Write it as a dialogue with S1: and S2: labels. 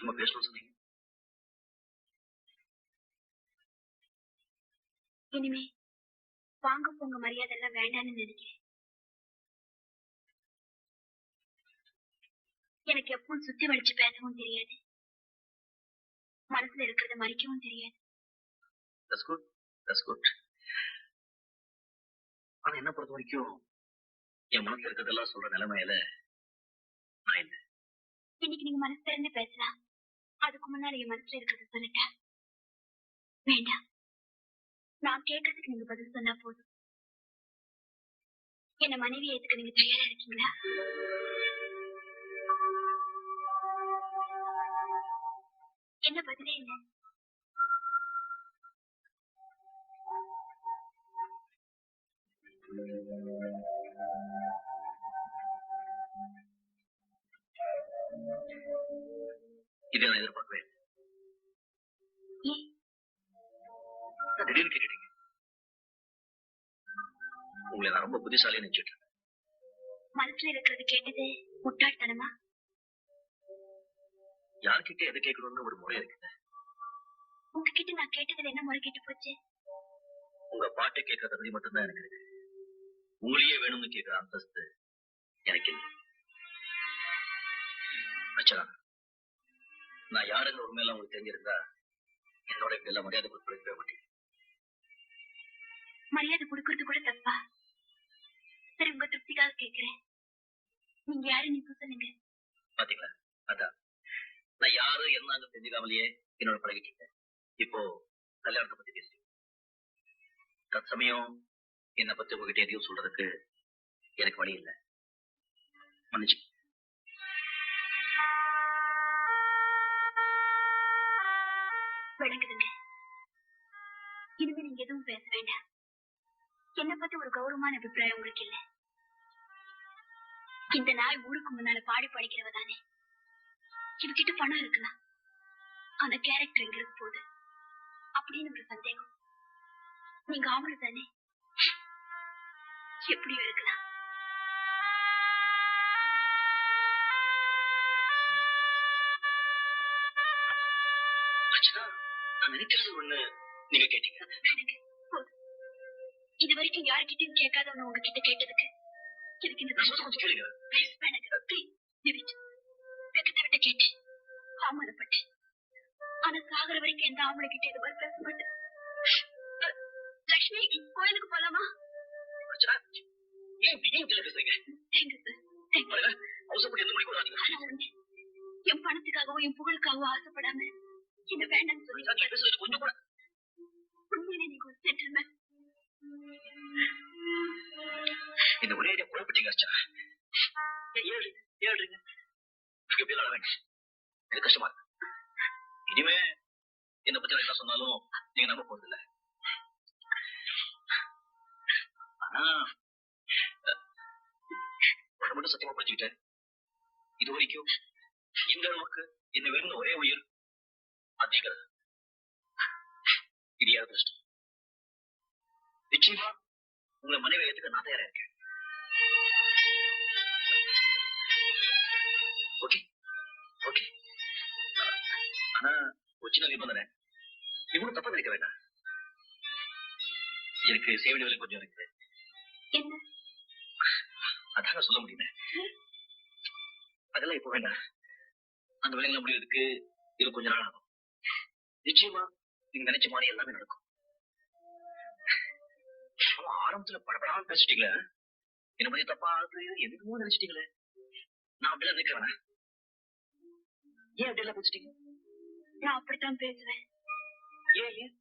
S1: சும்மா பேசணும் சொன்னீங்க
S2: இனிமே வாங்க போங்க மரியாதை எல்லாம் வேண்டாம்னு நினைக்கிறேன். எனக்கு எப்பவும் சுத்தி வலிச்சு பேசவும் தெரியாது. மனசுல இருக்கிறத மறைக்கவும் தெரியாது.
S1: தட்ஸ் குட் தட்ஸ் குட் ஆனா என்ன பொறுத்த வரைக்கும் என் மனசுல இருக்கிறதெல்லாம் சொல்ற நிலைமையில நான் இல்லை.
S2: இன்னைக்கு நீங்க மனசு திறந்து பேசலாம். அதுக்கு முன்னாடி என் மனசுல இருக்கிறத சொல்லிட்டேன். வேண்டாம். நான் கேட்கறதுக்கு நீங்க பதில் சொன்னா போதும். என்ன மனைவி ஏத்துக்க நீங்க தயாரா இருக்கீங்களா? என்ன பதிலே இல்லை?
S1: இதை நான் நான் திடீர்னு கேட்டுட்டீங்க. உங்களை நான் ரொம்ப புத்திசாலின்னு நினைச்சிட்டு இருந்தேன்.
S2: மனசுல இருக்கிறது கேட்டது முட்டாள்தனமா?
S1: யார்கிட்ட எதை கேட்கணும்னு ஒரு முறை இருக்குது
S2: உங்ககிட்ட நான் கேட்டதுல என்ன முறை கேட்டு போச்சு?
S1: உங்க பாட்டை கேட்கற தகுதி மட்டும்தான் எனக்கு இருக்கு. உங்களையே வேணும்னு கேட்கிற அந்தஸ்து எனக்கு இல்லை. அச்சா நான் யாருங்கிற உண்மையெல்லாம் உங்களுக்கு தெரிஞ்சிருந்தா என்னோட எல்லாம் மரியாதை கொடுத்து மாட்டேன்
S2: மரியாதை கொடுக்கறது கூட தப்பா? சரி உங்க திருப்திக்காக கேக்குறேன். நீங்க யாரு நீங்க சொல்லுங்க.
S1: பாத்தீங்களா? அதான். நான் யாரு என்னன்னு தெரிஞ்சுக்காமலேயே என்னோட பழகிட்டு இருக்கேன். இப்போ கல்யாணத்தை பத்தி பேசுறேன். தற்சமயம் என்னை பத்தி உங்ககிட்ட எதையும் சொல்றதுக்கு எனக்கு வழி இல்லை. மன்னிச்சு
S2: விளங்குதுங்க இனிமே நீங்க எதுவும் பேச வேண்டாம். என்ன பத்தி ஒரு கௌரவமான அபிப்பிராயம் உங்களுக்கு இல்ல. இந்த நாய் ஊருக்கு முன்னால பாடி படிக்கிறவ தானே. இவகிட்ட பணம் இருக்கலாம். ஆனா கேரக்டர் எங்க இருக்க போகுது அப்படின்னு ஒரு சந்தேகம். நீங்க ஆம்பளை தானே. எப்படியும் இருக்கலாம்.
S1: அர்ச்சனா நான் ஒண்ணு நீங்க கேட்டீங்க.
S2: இது வரைக்கும் யார்கிட்டயும் கேட்காதவன உங்ககிட்ட கேட்டதுக்கு எனக்கு இந்த
S1: சொல்றது கொஞ்சம் கேளுங்க.
S2: ப்ளீஸ் வேணாங்க. ப்ளீஸ் நிவிட் வெக்கத்தை விட்டு கேட்டேன். அவமானப்பட்டேன். ஆனா சாகர வரைக்கும் எந்த ஆம்பளை கிட்ட இது மாதிரி பேச மாட்டேன். லக்ஷ்மி கோயிலுக்கு போலாமா?
S1: ஏன் ஏன் பேசுறீங்க? அவசரப்பட்டு எந்த
S2: ஒண்ணு என் பணத்துக்காகவும் என் புகழுக்காகவும் ஆசைப்படாம என்ன வேண்டாம்னு சொல்லி
S1: அர்ச்சனா, சொல்லி பேசுறது கொஞ்சம் கூட
S2: உண்மையிலே நீங்க ஒரு செட்டில்மேன்
S1: இந்த ஒரே ஐடியா குழப்பிட்டீங்க அர்ச்சனா ஏழு ஏழுங்க ஏழுங்க எனக்கு வேண்டாம் எனக்கு கஷ்டமா இருக்கு இனிமே என்னை பத்தி என்ன சொன்னாலும் நீங்க நம்ப போறது இல்லை ஆனா உடம்பு சத்தியமா படிச்சுக்கிட்டேன் இது வரைக்கும் இந்த அளவுக்கு என்ன வெறும் ஒரே உயிர் அதிக இது யார் கஷ்டம் நிச்சயமா உங்களை மனைவி ஏத்துக்க நான் தயாரா இருக்கேன். Okay okay. ஆனா ஒரு சின்ன நிபந்தனை இவனும் தப்பா நினைக்க வேண்டாம். எனக்கு சேவை வேலை கொஞ்சம் இருக்கு. அதான் சொல்ல முடியல அதெல்லாம் இப்ப வேண்டாம். அந்த வேலைகளை முடியறதுக்கு இது கொஞ்ச நாள் ஆகும். நிச்சயமா நீங்க நினைச்ச மாதிரி எல்லாமே நடக்கும். ஆரம்பத்துல படப்படாம பேசிட்டீங்களே என்ன பத்தி தப்பா அது எதுவும் நினைச்சிட்டீங்களே? நான் அப்படிலாம் நினைக்க வேணாம் ஏன் அப்படியெல்லாம் பேசிட்டீங்க?
S2: நான் அப்படித்தான் பேசுவேன்.
S1: ஏன்?